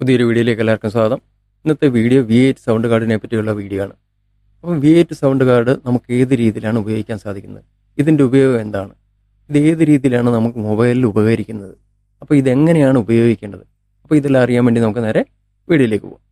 പുതിയൊരു വീഡിയോയിലേക്ക് എല്ലാവർക്കും സ്വാഗതം. ഇന്നത്തെ വീഡിയോ വി എയ്റ്റ് സൗണ്ട് കാർഡിനെ പറ്റിയുള്ള വീഡിയോ ആണ്. അപ്പം വി എയ്റ്റ് സൗണ്ട് കാർഡ് നമുക്ക് ഏത് രീതിയിലാണ് ഉപയോഗിക്കാൻ സാധിക്കുന്നത്? ഇതിന്റെ ഉപയോഗം എന്താണ്? ഇത് ഏത് രീതിയിലാണ് നമുക്ക് മൊബൈലിൽ ഉപകരിക്കുന്നത്? അപ്പോൾ ഇതെങ്ങനെയാണ് ഉപയോഗിക്കേണ്ടത്? അപ്പോൾ ഇതെല്ലാം അറിയാൻ വേണ്ടി നമുക്ക് നേരെ വീഡിയോയിലേക്ക് പോകാം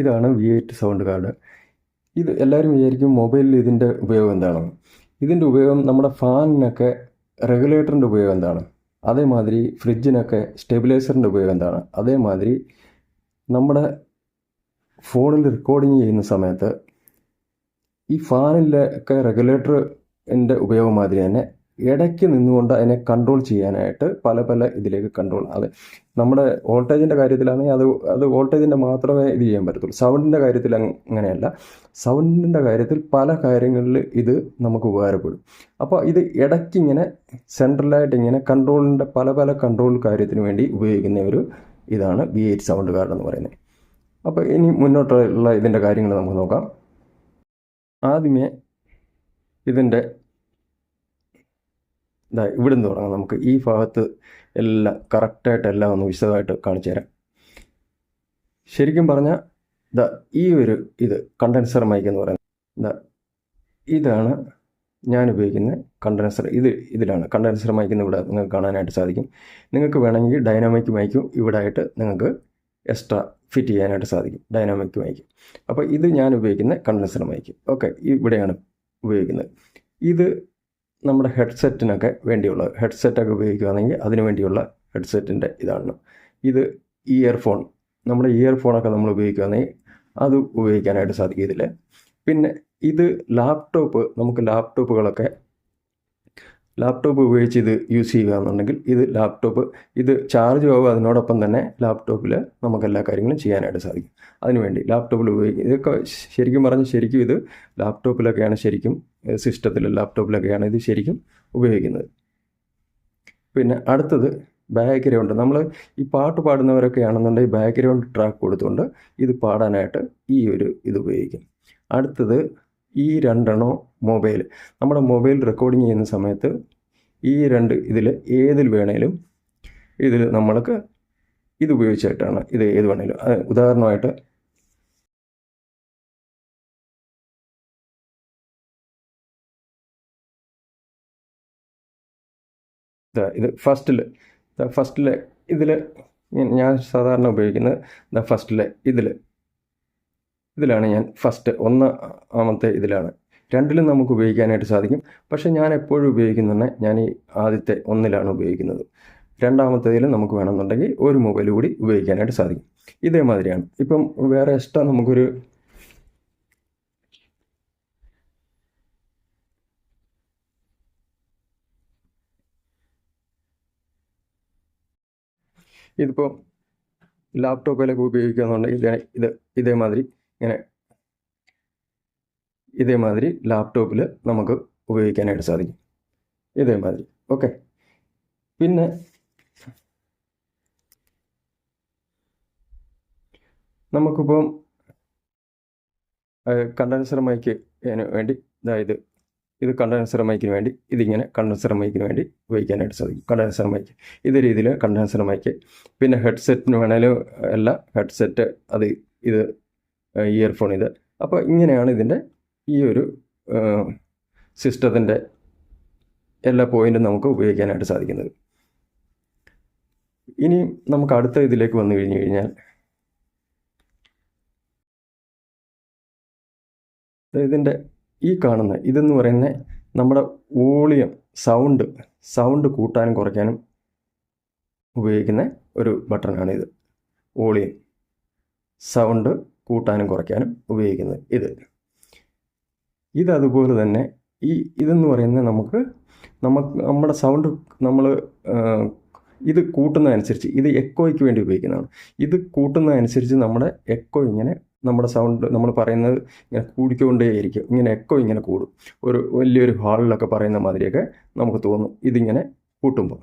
ഇതാണ് വി എയ്റ്റ് സൗണ്ട് കാർഡ് ഇത് എല്ലാവരും വിചാരിക്കും മൊബൈലിൽ ഇതിന്റെ ഉപയോഗം എന്താണ്. ഇതിന്റെ ഉപയോഗം നമ്മുടെ ഫാനിനൊക്കെ റെഗുലേറ്ററിന്റെ ഉപയോഗം എന്താണ്. അതേമാതിരി ഫ്രിഡ്ജിനൊക്കെ സ്റ്റെബിലൈസറിന്റെ ഉപയോഗം എന്താണ്. അതേമാതിരി നമ്മുടെ ഫോണിൽ റെക്കോർഡിങ് ചെയ്യുന്ന സമയത്ത് ഈ ഫാനിലൊക്കെ റെഗുലേറ്ററിന്റെ ഉപയോഗം മാതിരി തന്നെ ഇടയ്ക്ക് നിന്നുകൊണ്ട് അതിനെ കൺട്രോൾ ചെയ്യാനായിട്ട് പല പല ഇതിലേക്ക് കൺട്രോൾ അത് നമ്മുടെ വോൾട്ടേജിന്റെ കാര്യത്തിലാണെങ്കിൽ അത് അത് വോൾട്ടേജിന്റെ മാത്രമേ ഇത് ചെയ്യാൻ പറ്റത്തുള്ളൂ. സൗണ്ടിന്റെ കാര്യത്തിൽ അങ്ങ- അങ്ങനെയല്ല. സൗണ്ടിന്റെ കാര്യത്തിൽ പല കാര്യങ്ങളിൽ ഇത് നമുക്ക് ഉപകാരപ്പെടും. അപ്പോൾ ഇത് ഇടയ്ക്ക് ഇങ്ങനെ സെൻട്രലായിട്ട് ഇങ്ങനെ കൺട്രോളിന്റെ പല പല കൺട്രോൾ കാര്യത്തിന് വേണ്ടി ഉപയോഗിക്കുന്ന ഒരു ഇതാണ് വി എയ്റ്റ് സൗണ്ട് കാർഡ് എന്ന് പറയുന്നത്. അപ്പോൾ ഇനി മുന്നോട്ടുള്ള ഇതിന്റെ കാര്യങ്ങൾ നമുക്ക് നോക്കാം. ആദ്യമേ ഇതിന്റെ ഇതാ ഇവിടെ നിന്ന് തുടങ്ങാം. നമുക്ക് ഈ ഭാഗത്ത് എല്ലാം കറക്റ്റായിട്ട് എല്ലാം ഒന്ന് വിശദമായിട്ട് കാണിച്ചു തരാം. ശരിക്കും പറഞ്ഞാൽ ഇതാ ഈ ഒരു ഇത് കണ്ടൻസർ മൈക്ക് എന്ന് പറയുന്നത്. ഇതാ ഇതാണ് ഞാൻ ഉപയോഗിക്കുന്ന കണ്ടൻസർ ഇത് ഇതിലാണ് കണ്ടൻസർ മൈക്ക് എന്ന് ഇവിടെ നിങ്ങൾക്ക് കാണാനായിട്ട് സാധിക്കും. നിങ്ങൾക്ക് വേണമെങ്കിൽ ഡൈനാമിക് മൈക്കും ഇവിടെ ആയിട്ട് നിങ്ങൾക്ക് എക്സ്ട്രാ ഫിറ്റ് ചെയ്യാനായിട്ട് സാധിക്കും. ഡൈനാമിക് മൈക്ക് അപ്പോൾ ഇത് ഞാൻ ഉപയോഗിക്കുന്ന കണ്ടൻസർ മൈക്ക് ഓക്കെ ഇവിടെയാണ് ഉപയോഗിക്കുന്നത്. ഇത് നമ്മുടെ ഹെഡ്സെറ്റിനൊക്കെ വേണ്ടിയുള്ള ഹെഡ്സെറ്റൊക്കെ ഉപയോഗിക്കുകയാണെങ്കിൽ അതിന് വേണ്ടിയുള്ള ഹെഡ്സെറ്റിന്റെ ഇതാണ്. ഇത് ഇയർഫോൺ നമ്മുടെ ഇയർഫോണൊക്കെ നമ്മൾ ഉപയോഗിക്കുകയാണെങ്കിൽ അത് ഉപയോഗിക്കാനായിട്ട് സാധിക്കും ഇതിൽ പിന്നെ ഇത് ലാപ്ടോപ്പ് നമുക്ക് ലാപ്ടോപ്പുകളൊക്കെ ലാപ്ടോപ്പ് ഉപയോഗിച്ച് ഇത് യൂസ് ചെയ്യുക എന്നുണ്ടെങ്കിൽ ഇത് ലാപ്ടോപ്പ് ഇത് ചാർജ് ആവുക അതിനോടൊപ്പം തന്നെ ലാപ്ടോപ്പിൽ നമുക്ക് എല്ലാ കാര്യങ്ങളും ചെയ്യാനായിട്ട് സാധിക്കും. അതിനുവേണ്ടി ലാപ്ടോപ്പിൽ ഉപയോഗിക്കും ഇതൊക്കെ ശരിക്കും പറഞ്ഞ് ശരിക്കും ഇത് ലാപ്ടോപ്പിലൊക്കെയാണ് ശരിക്കും സിസ്റ്റത്തിൽ ലാപ്ടോപ്പിലൊക്കെയാണ് ഇത് ശരിക്കും ഉപയോഗിക്കുന്നത്. പിന്നെ അടുത്തത് ബാക്ക്ഗ്രൗണ്ട്. നമ്മൾ ഈ പാട്ട് പാടുന്നവരൊക്കെ ആണെന്നുണ്ടെങ്കിൽ ബാക്ക്ഗ്രൗണ്ട് ട്രാക്ക് കൊടുത്തുകൊണ്ട് ഇത് പാടാനായിട്ട് ഈ ഒരു ഇത് ഉപയോഗിക്കും. അടുത്തത് ഈ രണ്ടെണ്ണോ മൊബൈൽ. നമ്മുടെ മൊബൈൽ റെക്കോർഡിങ് ചെയ്യുന്ന സമയത്ത് ഈ രണ്ട് ഇതിൽ ഏതിൽ വേണേലും ഇതിൽ നമ്മൾക്ക് ഇത് ഉപയോഗിച്ചായിട്ടാണ് ഇത് ഏത് വേണേലും. ഉദാഹരണമായിട്ട് ഇത് ഫസ്റ്റിൽ ഫസ്റ്റിലെ ഇതിൽ ഞാൻ സാധാരണ ഉപയോഗിക്കുന്നത് ദ ഫസ്റ്റിലെ ഇതിൽ. ഇതിലാണ് ഞാൻ ഫസ്റ്റ് ഒന്നാമത്തെ ഇതിലാണ്. രണ്ടിലും നമുക്ക് ഉപയോഗിക്കാനായിട്ട് സാധിക്കും. പക്ഷേ ഞാൻ എപ്പോഴും ഉപയോഗിക്കുന്നത് ഞാൻ ഈ ആദ്യത്തെ ഒന്നിലാണ് ഉപയോഗിക്കുന്നത്. രണ്ടാമത്തേതിൽ നമുക്ക് വേണമെന്നുണ്ടെങ്കിൽ ഒരു മൊബൈൽ കൂടി ഉപയോഗിക്കാനായിട്ട് സാധിക്കും. ഇതേമാതിരിയാണ്. ഇപ്പം വേറെ എക്സ്ട്രാ നമുക്കൊരു ഇതിപ്പോൾ ലാപ്ടോപ്പിലൊക്കെ ഉപയോഗിക്കുകയെന്നുണ്ടെങ്കിൽ ഇത് ഇത് ഇതേമാതിരി ഇങ്ങനെ ഇതേമാതിരി ലാപ്ടോപ്പിൽ നമുക്ക് ഉപയോഗിക്കാനായിട്ട് സാധിക്കും. ഇതേമാതിരി. ഓക്കെ. പിന്നെ നമുക്കിപ്പം കണ്ടൻസർ മൈക്ക് വേണ്ടി അതായത് ഇത് കണ്ടൻസർ മൈക്കിന് വേണ്ടി ഇതിങ്ങനെ കണ്ടൻസർ മൈക്കിന് വേണ്ടി ഉപയോഗിക്കാനായിട്ട് സാധിക്കും. Condenser mic. ഇത് രീതിയിൽ കണ്ടൻസർ മൈക്ക്. പിന്നെ ഹെഡ്സെറ്റിന് വേണേലും അല്ല ഹെഡ്സെറ്റ് അത് ഇത് ഇയർഫോൺ ഇത്. അപ്പോൾ ഇങ്ങനെയാണ് ഇതിന്റെ ഈ ഒരു സിസ്റ്റത്തിന്റെ എല്ലാ പോയിന്റും നമുക്ക് ഉപയോഗിക്കാനായിട്ട് സാധിക്കുന്നത്. ഇനി നമുക്ക് അടുത്ത ഇതിലേക്ക് വന്നു കഴിഞ്ഞു കഴിഞ്ഞാൽ ഇതിന്റെ ഈ കാണുന്ന ഇതെന്ന് പറയുന്ന നമ്മുടെ വോളിയം സൗണ്ട് സൗണ്ട് കൂട്ടാനും കുറയ്ക്കാനും ഉപയോഗിക്കുന്ന ഒരു ബട്ടണാണ് ഇത് വോളിയം സൗണ്ട് കൂട്ടാനും കുറയ്ക്കാനും ഉപയോഗിക്കുന്നത് ഇത്. ഇതതുപോലെ തന്നെ ഈ ഇതെന്ന് പറയുന്നത് നമുക്ക് നമുക്ക് നമ്മുടെ സൗണ്ട് നമ്മൾ ഇത് കൂട്ടുന്നതനുസരിച്ച് ഇത് എക്കോയ്ക്ക് വേണ്ടി ഉപയോഗിക്കുന്നതാണ്. ഇത് കൂട്ടുന്നതനുസരിച്ച് നമ്മുടെ എക്കോ ഇങ്ങനെ നമ്മുടെ സൗണ്ട് നമ്മൾ പറയുന്നത് ഇങ്ങനെ കൂടിക്കൊണ്ടേയിരിക്കും. ഇങ്ങനെ എക്കോ ഇങ്ങനെ കൂടും. ഒരു വലിയൊരു ഹാളിലൊക്കെ പറയുന്ന മാതിരിയൊക്കെ നമുക്ക് തോന്നും. ഇതിങ്ങനെ കൂട്ടുമ്പോൾ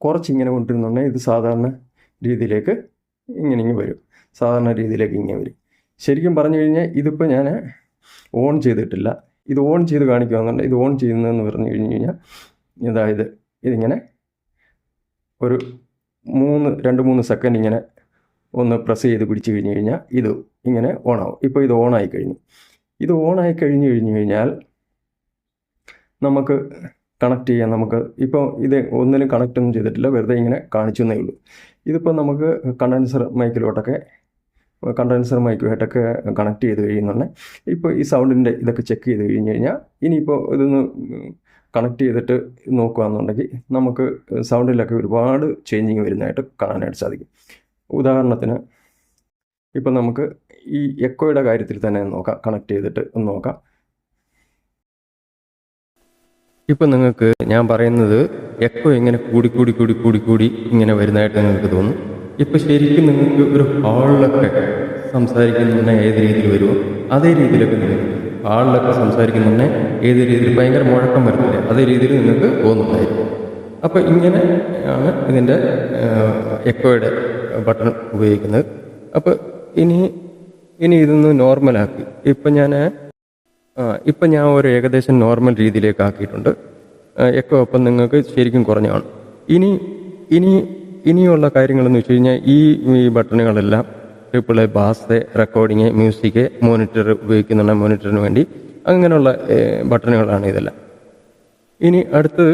കുറച്ച് ഇങ്ങനെ കൊണ്ടിരുന്നുണ്ടെങ്കിൽ ഇത് സാധാരണ രീതിയിലേക്ക് ഇങ്ങനെ ഇങ്ങനെ വരും. സാധാരണ രീതിയിലേക്ക് ഇങ്ങനെ വരും. ശരിക്കും പറഞ്ഞു കഴിഞ്ഞാൽ ഇതിപ്പോൾ ഞാൻ ഓൺ ചെയ്തിട്ടില്ല. ഇത് ഓൺ ചെയ്ത് കാണിക്കുകയെന്നുണ്ട് ഇത് ഓൺ ചെയ്യുന്നതെന്ന് പറഞ്ഞു കഴിഞ്ഞു കഴിഞ്ഞാൽ അതായത് ഇതിങ്ങനെ ഒരു മൂന്ന് രണ്ട് മൂന്ന് സെക്കൻഡ് ഇങ്ങനെ ഒന്ന് പ്രസ് ചെയ്ത് പിടിച്ച് കഴിഞ്ഞ് കഴിഞ്ഞാൽ ഇത് ഇങ്ങനെ ഓണാവും ഇപ്പോൾ ഇത് ഓണായി കഴിഞ്ഞു. ഇത് ഓണായി കഴിഞ്ഞ് കഴിഞ്ഞ് കഴിഞ്ഞാൽ നമുക്ക് കണക്ട് ചെയ്യാൻ നമുക്ക് ഇപ്പോൾ ഇത് ഒന്നിലും കണക്റ്റ് ഒന്നും ചെയ്തിട്ടില്ല. വെറുതെ ഇങ്ങനെ കാണിച്ചു എന്നേ ഉള്ളൂ. ഇതിപ്പോൾ നമുക്ക് കണ്ടൻസർ മൈക്കിലോട്ടൊക്കെ കണ്ടൻസർ മൈക്കുമായിട്ടൊക്കെ കണക്ട് ചെയ്ത് കഴിയുന്നുണ്ട് ഇപ്പോൾ ഈ സൗണ്ടിന്റെ ഇതൊക്കെ ചെക്ക് ചെയ്ത് കഴിഞ്ഞ് കഴിഞ്ഞാൽ ഇനിയിപ്പോൾ ഇതൊന്ന് കണക്ട് ചെയ്തിട്ട് നോക്കുകയാണെന്നുണ്ടെങ്കിൽ നമുക്ക് സൗണ്ടിലൊക്കെ ഒരുപാട് ചേഞ്ചിങ് വരുന്നതായിട്ട് കാണാനായിട്ട് സാധിക്കും. ഉദാഹരണത്തിന് ഇപ്പം നമുക്ക് ഈ എക്കോയുടെ കാര്യത്തിൽ തന്നെ നോക്കാം കണക്ട് ചെയ്തിട്ട് ഒന്ന് നോക്കാം. ഇപ്പം നിങ്ങൾക്ക് ഞാൻ പറയുന്നത് എക്കോ ഇങ്ങനെ കൂടി കൂടി കൂടി കൂടി കൂടി ഇങ്ങനെ വരുന്നതായിട്ട് നിങ്ങൾക്ക് തോന്നും. ഇപ്പം ശരിക്കും നിങ്ങൾക്ക് ഒരു ഹാളിലൊക്കെ സംസാരിക്കുന്ന ഏത് രീതിയിൽ വരുമോ അതേ രീതിയിലൊക്കെ നിങ്ങൾക്ക് ഹാളിലൊക്കെ സംസാരിക്കുന്ന ഏത് രീതിയിൽ ഭയങ്കര മുഴക്കം വരുന്നില്ല അതേ രീതിയിൽ നിങ്ങൾക്ക് തോന്നുന്നതായിരിക്കും. അപ്പം ഇങ്ങനെ ആണ് ഇതിന്റെ എക്കോയുടെ ബട്ടൺ ഉപയോഗിക്കുന്നത്. അപ്പോൾ ഇനി ഇനി ഇതൊന്ന് നോർമലാക്കി. ഇപ്പം ഞാൻ ഇപ്പം ഞാൻ ഒരു ഏകദേശം നോർമൽ രീതിയിലേക്ക് ആക്കിയിട്ടുണ്ട്. എക്കോ ഒപ്പം നിങ്ങൾക്ക് ശരിക്കും കുറഞ്ഞാണ് ഇനി ഇനി ഇനിയുള്ള കാര്യങ്ങളെന്ന് വെച്ച് കഴിഞ്ഞാൽ ഈ ഈ ബട്ടണുകളെല്ലാം triple A bass recording music monitor ഉപയോഗിക്കുന്നുണ്ട് മോണിറ്ററിന് വേണ്ടി. അങ്ങനെയുള്ള ബട്ടണുകളാണ് ഇതെല്ലാം. ഇനി അടുത്തത്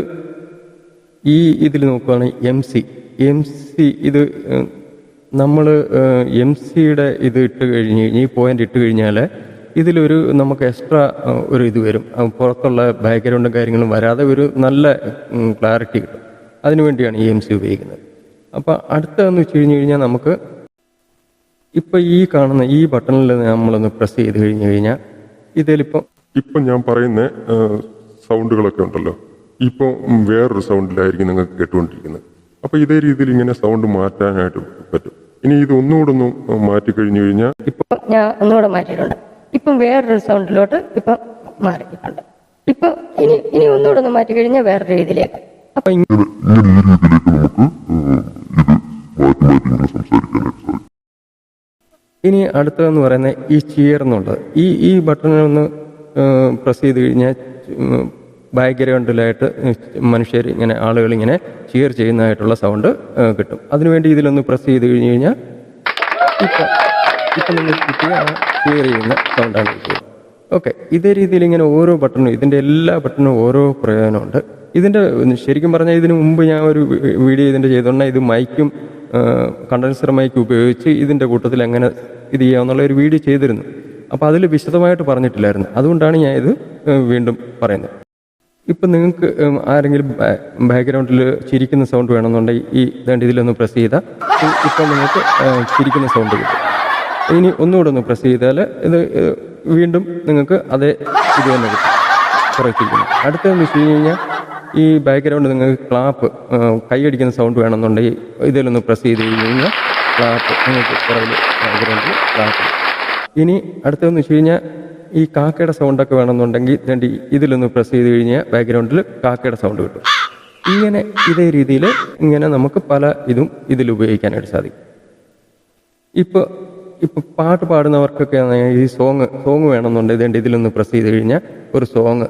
ഈ ഇതിൽ നോക്കുകയാണെങ്കിൽ എം സി എം സി ഇത് നമ്മൾ എം സിയുടെ ഇത് ഇട്ട് കഴിഞ്ഞ് ഈ പോയിന്റ് ഇട്ട് കഴിഞ്ഞാൽ ഇതിലൊരു നമുക്ക് എക്സ്ട്രാ ഒരു ഇത് വരും. പുറത്തുള്ള ബാക്ക്ഗ്രൗണ്ടും കാര്യങ്ങളും വരാതെ ഒരു നല്ല ക്ലാരിറ്റി കിട്ടും. അതിനുവേണ്ടിയാണ് ഈ എം സി ഉപയോഗിക്കുന്നത്. അപ്പോൾ അടുത്തതെന്ന് വെച്ച് കഴിഞ്ഞ് കഴിഞ്ഞാൽ നമുക്ക് ഇപ്പം ഈ കാണുന്ന ഈ ബട്ടണിൽ നമ്മളൊന്ന് പ്രസ് ചെയ്ത് കഴിഞ്ഞ് കഴിഞ്ഞാൽ ഇതിലിപ്പം ഇപ്പം ഞാൻ പറയുന്ന സൗണ്ടുകളൊക്കെ ഉണ്ടല്ലോ. ഇപ്പോൾ വേറൊരു സൗണ്ടിലായിരിക്കും നിങ്ങൾക്ക് കേട്ടുകൊണ്ടിരിക്കുന്നത്. അപ്പോൾ ഇതേ രീതിയിൽ ഇങ്ങനെ സൗണ്ട് മാറ്റാനായിട്ട് പറ്റും. ഇനി ഇത് ഒന്നുകൂടെ ഒന്ന് മാറ്റി കഴിഞ്ഞു കഴിഞ്ഞാൽ ഇപ്പം ഞാൻ ഒന്നുകൂടെ മാറ്റിയിട്ടുണ്ട്. ഇപ്പം വേറൊരു സൗണ്ടിലോട്ട് ഇപ്പം മാറിയിട്ടുണ്ട്. ഇപ്പം ഇനി ഇനി ഒന്നുകൂടെ ഒന്ന് മാറ്റി കഴിഞ്ഞാൽ വേറെ രീതിയിലേക്ക്. അപ്പം ഇങ്ങനെ രീതിയിലേക്ക് നമുക്ക് ഇത് മാറ്റി മാറ്റി സംസാരിക്കാനായിട്ട് സാധിക്കും. ഇനി അടുത്തതെന്ന് പറയുന്ന ഈ ചിയർ എന്നുള്ളത്. ഈ ഈ ബട്ടണിൽ ഒന്ന് പ്രസ് ചെയ്ത് കഴിഞ്ഞാൽ ബാക്ക്ഗ്രൗണ്ടിലായിട്ട് മനുഷ്യർ ഇങ്ങനെ ആളുകൾ ഇങ്ങനെ ചിയർ ചെയ്യുന്നതായിട്ടുള്ള സൗണ്ട് കിട്ടും. അതിനുവേണ്ടി ഇതിലൊന്ന് പ്രസ് ചെയ്ത് കഴിഞ്ഞ് കഴിഞ്ഞാൽ ഇപ്പം ഇപ്പം നിങ്ങൾ കിട്ടിയ ചിയർ ചെയ്യുന്ന സൗണ്ടാണ് കിട്ടിയത് ഓക്കെ ഇതേ രീതിയിൽ ഇങ്ങനെ ഓരോ ബട്ടണും ഇതിന്റെ എല്ലാ ബട്ടണും ഓരോ പ്രയോജനമുണ്ട്. ഇതിന്റെ ശരിക്കും പറഞ്ഞാൽ ഇതിന് മുമ്പ് ഞാൻ ഒരു വീഡിയോ ഇതിന്റെ ചെയ്തോണ്ടാൽ ഇത് മൈക്കും കണ്ടൻസർ മൈക്ക് ഉപയോഗിച്ച് ഇതിന്റെ കൂട്ടത്തിൽ എങ്ങനെ ഇത് ചെയ്യാമെന്നുള്ള ഒരു വീഡിയോ ചെയ്തിരുന്നു. അപ്പോൾ അതിൽ വിശദമായിട്ട് പറഞ്ഞിട്ടില്ലായിരുന്നു. അതുകൊണ്ടാണ് ഞാൻ ഇത് വീണ്ടും പറയുന്നത്. ഇപ്പം നിങ്ങൾക്ക് ആരെങ്കിലും ബാക്ക്ഗ്രൗണ്ടിൽ ചിരിക്കുന്ന സൗണ്ട് വേണമെന്നുണ്ടെങ്കിൽ ഈ രണ്ട് ഇതിലൊന്ന് പ്രസ് ചെയ്താൽ ഇപ്പം നിങ്ങൾക്ക് ചിരിക്കുന്ന സൗണ്ട് കിട്ടും. ഇനി ഒന്നുകൂടെ ഒന്ന് പ്രസ് ചെയ്താൽ ഇത് വീണ്ടും നിങ്ങൾക്ക് അതേ ഇത് തന്നെ കിട്ടും. കുറച്ചിരിക്കുന്നു അടുത്തതെന്ന് വെച്ച് കഴിഞ്ഞ് കഴിഞ്ഞാൽ ഈ ബാക്ക്ഗ്രൗണ്ട് നിങ്ങൾക്ക് ക്ലാപ്പ് കൈയടിക്കുന്ന സൗണ്ട് വേണമെന്നുണ്ടെങ്കിൽ ഇതിലൊന്ന് പ്രസ് ചെയ്ത് കഴിഞ്ഞ് കഴിഞ്ഞാൽ ക്ലാപ്പ് നിങ്ങൾക്ക് പുറകിൽ ബാക്ക്ഗ്രൗണ്ടിൽ ക്ലാപ്പ് ഇനി അടുത്തതെന്ന് വെച്ച് കഴിഞ്ഞാൽ ഈ കാക്കയുടെ സൗണ്ടൊക്കെ വേണമെന്നുണ്ടെങ്കിൽ രണ്ട് ഇതിലൊന്ന് പ്രസ് ചെയ്ത് കഴിഞ്ഞാൽ ബാക്ക്ഗ്രൗണ്ടിൽ കാക്കയുടെ സൗണ്ട് കിട്ടും. ഇങ്ങനെ ഇതേ രീതിയിൽ ഇങ്ങനെ നമുക്ക് പല ഇതും ഇതിൽ ഉപയോഗിക്കാനായിട്ട് സാധിക്കും. ഇപ്പോൾ ഇപ്പോൾ പാട്ട് പാടുന്നവർക്കൊക്കെ ഈ സോങ് സോങ് വേണമെന്നുണ്ടെങ്കിൽ ഇതേണ്ട ഇതിലൊന്ന് പ്രസ് ചെയ്ത് കഴിഞ്ഞാൽ ഒരു സോങ്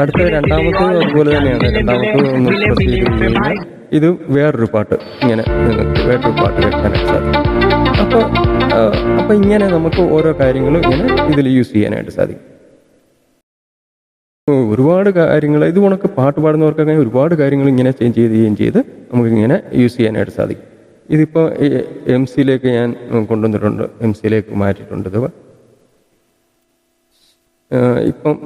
അടുത്ത രണ്ടാമത്തേത് അതുപോലെ തന്നെയാണ്. രണ്ടാമത്തേത് ഒന്ന് പ്രസ് ചെയ്ത് കഴിഞ്ഞാൽ ഇത് വേറൊരു പാട്ട്. ഇങ്ങനെ വേറൊരു പാട്ട് കേൾക്കാനായിട്ട് സാധിക്കും. അപ്പോൾ അപ്പോൾ ഇങ്ങനെ നമുക്ക് ഓരോ കാര്യങ്ങളും ഇങ്ങനെ ഇതിൽ യൂസ് ചെയ്യാനായിട്ട് സാധിക്കും. ഒരുപാട് കാര്യങ്ങൾ ഇത് കണക്ക് പാട്ട് പാടുന്നവർക്കൊക്കെ ഒരുപാട് കാര്യങ്ങൾ ഇങ്ങനെ ചേഞ്ച് ചെയ്യുകയും ചെയ്ത് നമുക്കിങ്ങനെ യൂസ് ചെയ്യാനായിട്ട് സാധിക്കും. ഇതിപ്പോൾ എം സിയിലേക്ക് ഞാൻ കൊണ്ടുവന്നിട്ടുണ്ട് എം സിയിലേക്ക് മാറ്റിയിട്ടുണ്ട് ഇപ്പം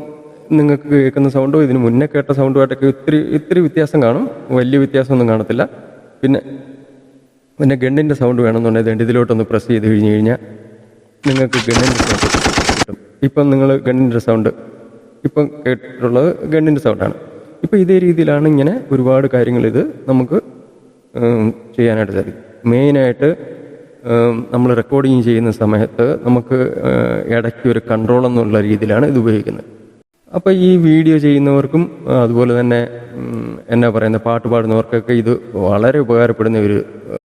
നിങ്ങൾക്ക് കേൾക്കുന്ന സൗണ്ടും ഇതിന് മുന്നേ കേട്ട സൗണ്ടുമായിട്ടൊക്കെ ഇത്തിരി ഇത്തിരി വ്യത്യാസം കാണും. വലിയ വ്യത്യാസമൊന്നും കാണത്തില്ല. പിന്നെ പിന്നെ ഗണ്ണിന്റെ സൗണ്ട് വേണമെന്നുണ്ടെങ്കിൽ ഇതിലോട്ടൊന്ന് പ്രസ് ചെയ്ത് കഴിഞ്ഞ് കഴിഞ്ഞാൽ നിങ്ങൾക്ക് ഗണ്ണിന്റെ സൗണ്ട് കിട്ടും. ഇപ്പം നിങ്ങൾ ഗണ്ണിന്റെ സൗണ്ട് ഇപ്പം കേട്ടിട്ടുള്ളത് ഗണ്ണിന്റെ സൗണ്ടാണ് ഇപ്പം ഇതേ രീതിയിലാണ് ഇങ്ങനെ ഒരുപാട് കാര്യങ്ങൾ ഇത് നമുക്ക് ചെയ്യാനായിട്ട് സാധിക്കും. മെയിനായിട്ട് നമ്മൾ റെക്കോർഡിങ് ചെയ്യുന്ന സമയത്ത് നമുക്ക് ഇടയ്ക്ക് ഒരു കൺട്രോൾ എന്നുള്ള രീതിയിലാണ് ഇത് ഉപയോഗിക്കുന്നത്. അപ്പോൾ ഈ വീഡിയോ ചെയ്യുന്നവർക്കും അതുപോലെ തന്നെ എന്നാ പറയുന്ന പാട്ട് പാടുന്നവർക്കൊക്കെ ഇത് വളരെ ഉപകാരപ്പെടുന്ന ഒരു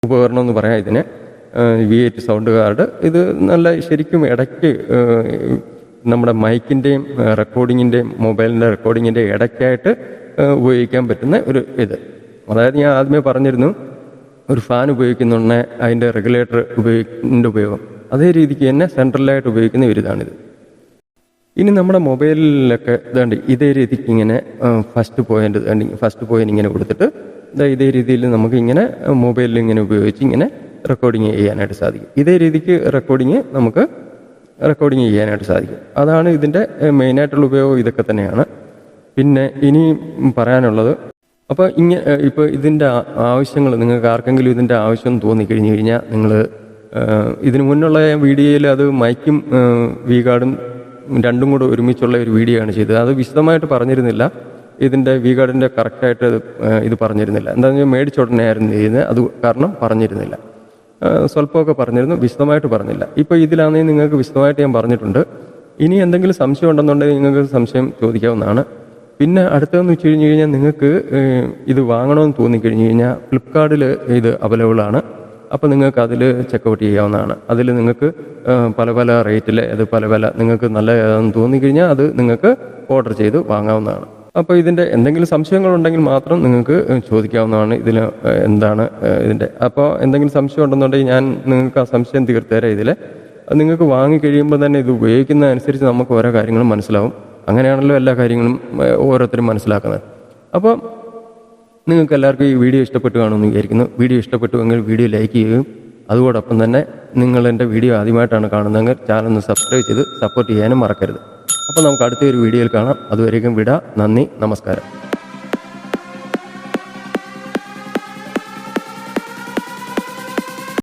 ഉപകരണം എന്ന് പറയാം ഇതിന്. വി എയ്റ്റ് സൗണ്ട് കാർഡ് ഇത് നല്ല ശരിക്കും ഇടയ്ക്ക് നമ്മുടെ മൈക്കിന്റെയും റെക്കോർഡിങ്ങിന്റെയും മൊബൈലിന്റെ റെക്കോർഡിങ്ങിന്റെ ഇടയ്ക്കായിട്ട് ഉപയോഗിക്കാൻ പറ്റുന്ന ഒരു ഇത്. അതായത് ഞാൻ ആദ്യമേ പറഞ്ഞിരുന്നു ഒരു ഫാൻ ഉപയോഗിക്കുന്നുണ്ടെ അതിന്റെ റെഗുലേറ്റർ ഉപയോഗിക്കുന്ന ഉപയോഗം അതേ രീതിക്ക് തന്നെ സെൻട്രലായിട്ട് ഉപയോഗിക്കുന്ന ഒരു ഇതാണിത്. ഇനി നമ്മുടെ മൊബൈലിലൊക്കെ ഇതാണ്ട് ഇതേ രീതിക്ക് ഇങ്ങനെ ഫസ്റ്റ് പോയിന്റ് ഫസ്റ്റ് പോയിന്റ് ഇങ്ങനെ കൊടുത്തിട്ട് ഇതാ രീതിയിൽ നമുക്ക് ഇങ്ങനെ മൊബൈലിൽ ഇങ്ങനെ ഉപയോഗിച്ച് ഇങ്ങനെ റെക്കോർഡിങ് ചെയ്യാനായിട്ട് സാധിക്കും. ഇതേ രീതിക്ക് റെക്കോർഡിങ് നമുക്ക് റെക്കോർഡിങ് ചെയ്യാനായിട്ട് സാധിക്കും. അതാണ് ഇതിന്റെ മെയിനായിട്ടുള്ള ഉപയോഗം ഇതൊക്കെ തന്നെയാണ്. പിന്നെ ഇനി പറയാനുള്ളത് അപ്പോൾ ഇങ്ങനെ ഇപ്പോൾ ഇതിന്റെ ആവശ്യങ്ങൾ നിങ്ങൾക്ക് ആർക്കെങ്കിലും ഇതിന്റെ ആവശ്യം തോന്നിക്കഴിഞ്ഞ് കഴിഞ്ഞാൽ നിങ്ങൾ ഇതിനു മുന്നുള്ള വീഡിയോയിൽ അത് മൈക്കും വി ഗാർഡും രണ്ടും കൂടെ ഒരുമിച്ചുള്ള ഒരു വീഡിയോ ആണ് ചെയ്തത്. അത് വിശദമായിട്ട് പറഞ്ഞിരുന്നില്ല. ഇതിന്റെ വി ഗാർഡിന്റെ കറക്റ്റായിട്ട് ഇത് പറഞ്ഞിരുന്നില്ല. എന്താണെന്ന് വെച്ചാൽ മേടിച്ചുടനെ ആയിരുന്നു ചെയ്യുന്നത് അത് കാരണം പറഞ്ഞിരുന്നില്ല. സ്വല്പമൊക്കെ പറഞ്ഞിരുന്നു. വിശദമായിട്ട് പറഞ്ഞില്ല. ഇപ്പോൾ ഇതിലാണെങ്കിൽ നിങ്ങൾക്ക് വിശദമായിട്ട് ഞാൻ പറഞ്ഞിട്ടുണ്ട്. ഇനി എന്തെങ്കിലും സംശയം ഉണ്ടെന്നുണ്ടെങ്കിൽ നിങ്ങൾക്ക് സംശയം ചോദിക്കാവുന്നതാണ്. പിന്നെ അടുത്തതെന്ന് വെച്ച് കഴിഞ്ഞ് കഴിഞ്ഞാൽ നിങ്ങൾക്ക് ഇത് വാങ്ങണമെന്ന് തോന്നിക്കഴിഞ്ഞ് കഴിഞ്ഞാൽ ഫ്ലിപ്കാർട്ടിൽ ഇത് അവൈലബിൾ ആണ്. അപ്പോൾ നിങ്ങൾക്ക് അതിൽ ചെക്കൗട്ട് ചെയ്യാവുന്നതാണ്. അതിൽ നിങ്ങൾക്ക് പല പല റേറ്റിൽ അത് പല പല നിങ്ങൾക്ക് നല്ല തോന്നിക്കഴിഞ്ഞാൽ അത് നിങ്ങൾക്ക് ഓർഡർ ചെയ്ത് വാങ്ങാവുന്നതാണ്. അപ്പോൾ ഇതിന്റെ എന്തെങ്കിലും സംശയങ്ങളുണ്ടെങ്കിൽ മാത്രം നിങ്ങൾക്ക് ചോദിക്കാവുന്നതാണ് ഇതിൽ എന്താണ് ഇതിന്റെ അപ്പോൾ എന്തെങ്കിലും സംശയം ഉണ്ടെന്നുണ്ടെങ്കിൽ ഞാൻ നിങ്ങൾക്ക് ആ സംശയം തീർത്തുതരാം ഇതിൽ നിങ്ങൾക്ക് വാങ്ങിക്കഴിയുമ്പോൾ തന്നെ ഇത് ഉപയോഗിക്കുന്ന അനുസരിച്ച് നമുക്ക് ഓരോ കാര്യങ്ങളും മനസ്സിലാവും. അങ്ങനെയാണല്ലോ എല്ലാ കാര്യങ്ങളും ഓരോരുത്തരും മനസ്സിലാക്കുന്നത്. അപ്പോൾ നിങ്ങൾക്ക് എല്ലാവർക്കും ഈ വീഡിയോ ഇഷ്ടപ്പെട്ടു കാണുമെന്ന് വിചാരിക്കുന്നു. വീഡിയോ ഇഷ്ടപ്പെട്ടുവെങ്കിൽ വീഡിയോ ലൈക്ക് ചെയ്യുകയും അതോടൊപ്പം തന്നെ നിങ്ങൾ എന്റെ വീഡിയോ ആദ്യമായിട്ടാണ് കാണുന്നതെങ്കിൽ ചാനൽ സബ്സ്ക്രൈബ് ചെയ്ത് സപ്പോർട്ട് ചെയ്യാനും മറക്കരുത്. അപ്പോൾ നമുക്ക് അടുത്തൊരു വീഡിയോയിൽ കാണാം. അതുവരേക്കും വിടാം. നന്ദി. നമസ്കാരം.